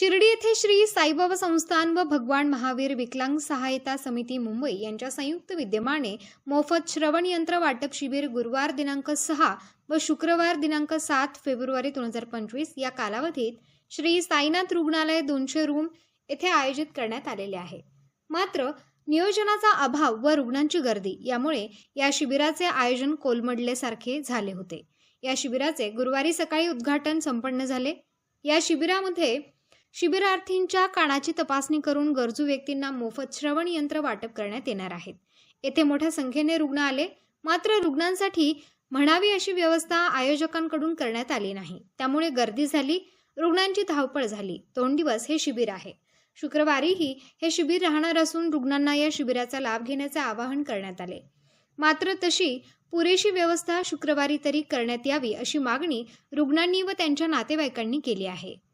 शिर्डी येथे श्री साईबाबा संस्थान व भगवान महावीर विकलांग सहायता समिती मुंबई यांच्या संयुक्त विद्यमाने मोफत श्रवण यंत्र वाटप शिबिर गुरुवार दिनांक सहा व शुक्रवार दिनांक सात फेब्रुवारी दोन हजार पंचवीस या कालावधीत श्री साईनाथ रुग्णालय दोनशे रूम येथे आयोजित करण्यात आलेले आहे. मात्र नियोजनाचा अभाव व रुग्णांची गर्दी यामुळे या शिबिराचे आयोजन कोलमडल्यासारखे झाले होते. या शिबिराचे गुरुवारी सकाळी उद्घाटन संपन्न झाले. या शिबिरामध्ये शिबिरार्थींच्या कानाची तपासणी करून गरजू व्यक्तींना मोफत श्रवण यंत्र वाटप करण्यात येणार आहेत येथे मोठ्या संख्येने रुग्ण आले. मात्र रुग्णांसाठी म्हणावी अशी व्यवस्था आयोजकांकडून करण्यात आली नाही. त्यामुळे गर्दी झाली. रुग्णांची धावपळ झाली. दोन दिवस हे शिबिर आहे. शुक्रवारीही हे शिबिर राहणार असून रुग्णांना या शिबिराचा लाभ घेण्याचे आवाहन करण्यात आले. मात्र तशी पुरेशी व्यवस्था शुक्रवारी तरी करण्यात यावी अशी मागणी रुग्णांनी व त्यांच्या नातेवाईकांनी केली आहे.